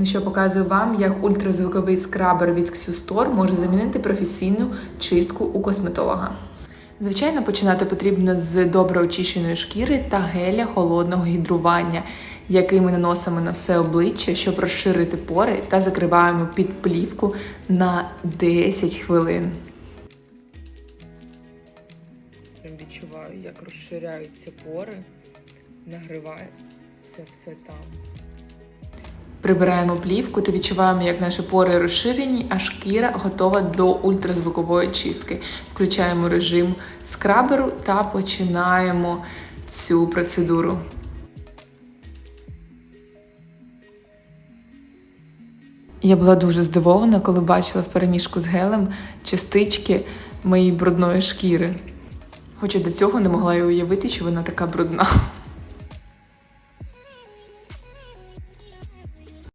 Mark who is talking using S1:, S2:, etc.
S1: Ну що показую вам, як ультразвуковий скрабер від Xustore може замінити професійну чистку у косметолога. Звичайно, починати потрібно з добре очищеної шкіри та геля холодного гідрування, який ми наносимо на все обличчя, щоб розширити пори та закриваємо під плівку на 10 хвилин. Відчуваю, як розширяються пори, нагрівається все там. Прибираємо плівку та відчуваємо, як наші пори розширені, а шкіра готова до ультразвукової чистки. Включаємо режим скраберу та починаємо цю процедуру. Я була дуже здивована, коли бачила в переміжку з гелем частички моєї брудної шкіри. Хоча до цього не могла й уявити, що вона така брудна. Everything